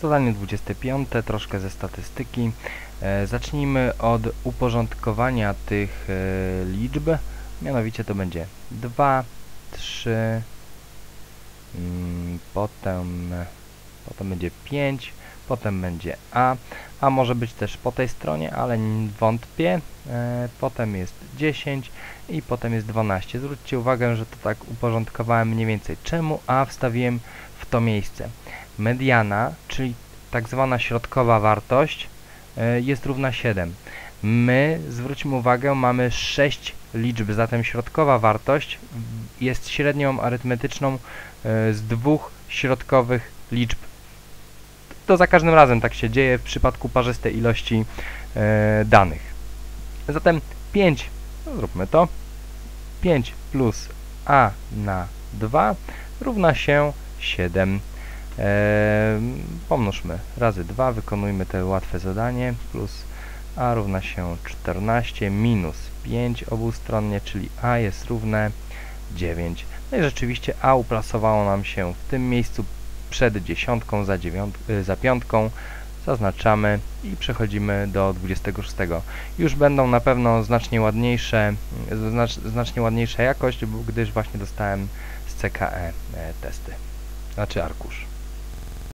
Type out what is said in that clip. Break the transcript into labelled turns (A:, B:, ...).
A: Zadanie 25, troszkę ze statystyki. E, zacznijmy od uporządkowania tych e, liczb. Mianowicie to będzie 2, 3, mm, potem, potem będzie 5, potem będzie A. A może być też po tej stronie, ale wątpię. E, potem jest 10 i potem jest 12. Zwróćcie uwagę, że to tak uporządkowałem mniej więcej. Czemu A wstawiłem w to miejsce? Mediana, czyli tak zwana środkowa wartość, e, jest równa 7. My, zwróćmy uwagę, mamy 6 liczb, zatem środkowa wartość jest średnią arytmetyczną e, z dwóch środkowych liczb. To za każdym razem tak się dzieje w przypadku parzystej ilości e, danych. Zatem 5, no zróbmy to, 5 plus a na 2 równa się 7. Pomnóżmy razy 2, wykonujmy to łatwe zadanie, plus a równa się 14 minus 5 obustronnie, czyli a jest równe 9. No i rzeczywiście a uplasowało nam się w tym miejscu przed dziesiątką, za, dziewiąt, y, za piątką. Zaznaczamy i przechodzimy do 26. Już będą na pewno znacznie ładniejsze, y, znacz, znacznie ładniejsza jakość, gdyż właśnie dostałem z CKE e, testy, znaczy arkusz.